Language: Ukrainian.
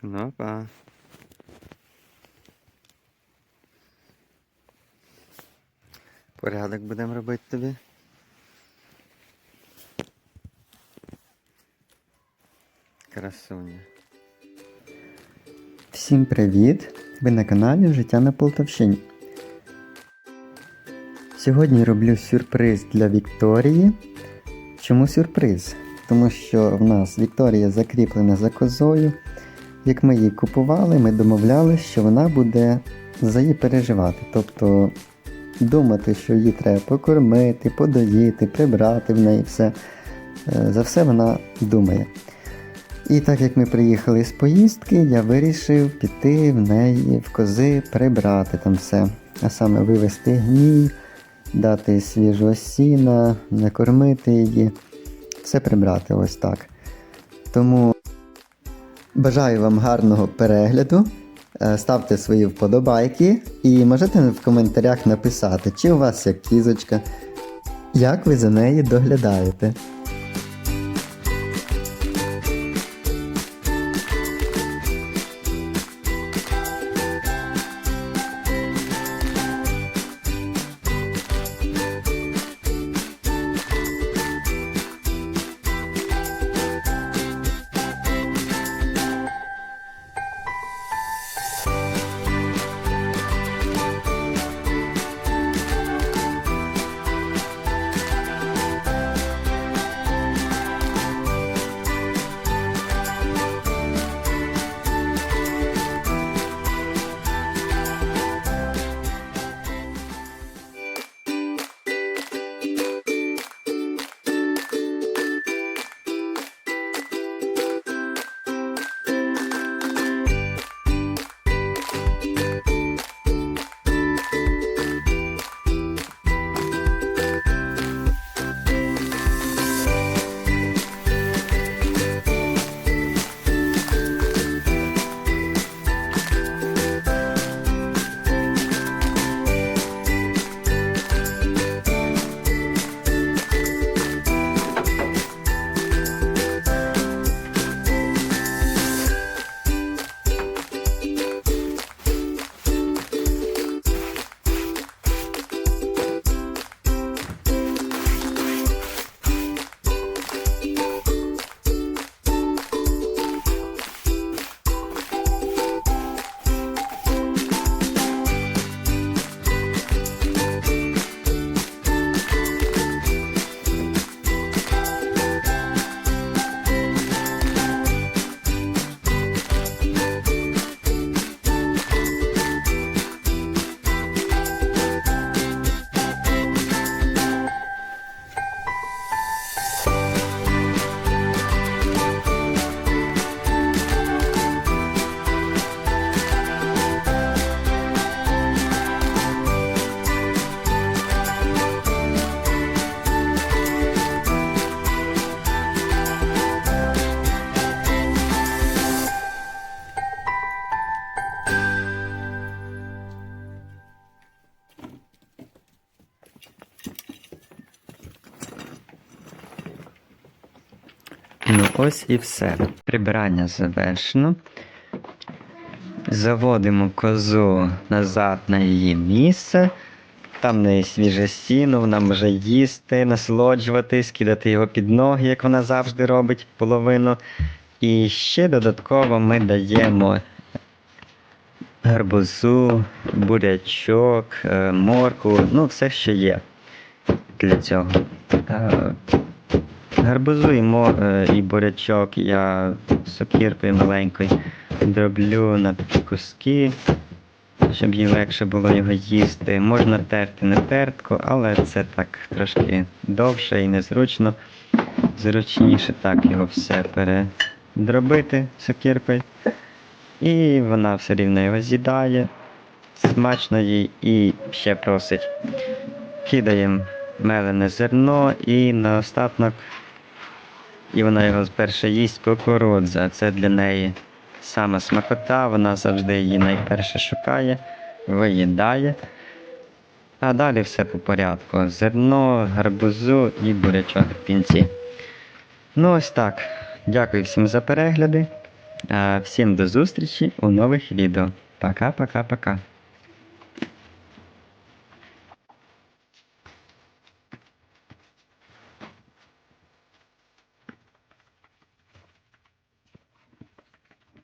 Кнопа. Порядок будемо робити тобі. Красуня. Всім привіт! Ви на каналі Життя на Полтавщині. Сьогодні роблю сюрприз для Вікторії. Чому сюрприз? Тому що в нас Вікторія закріплена за козою. Як ми її купували, ми домовлялися, що вона буде за її переживати. Тобто думати, що її треба покормити, подоїти, прибрати в неї все. Е, За все вона думає. І так як ми приїхали з поїздки, я вирішив піти в неї в кози прибрати там все. А саме вивести гній, дати свіжого сіна, накормити її, все прибрати ось так. Тому бажаю вам гарного перегляду. Е, Ставте свої вподобайки і можете в коментарях написати, чи у вас як кізочка, як ви за неї доглядаєте. Ось і все. Прибирання завершено. Заводимо козу назад на її місце. Там неї свіже сіно, вона може їсти, насолоджуватись, кидати його під ноги, як вона завжди робить половину. І ще додатково ми даємо гарбузу, бурячок, е, морку, ну все, що є для цього. Гарбузу і, е, і бурячок я сокіркою маленькою дроблю на куски, щоб їй легше було його їсти. Можна терти не тертку, але це так трошки довше і незручно. Зручніше так його все передробити сокіркою. І вона все рівно його з'їдає. Смачно їй і ще просить. Кидаємо мелене зерно і наостаток і вона його спершу їсть кукурудза. Це для неї саме смакота, вона завжди її найперше шукає, виїдає. А далі все по порядку. Зерно, гарбузу і бурячок в кінці. Ну ось так. Дякую всім за перегляди. Всім до зустрічі у нових відео. Пока-пока-пока.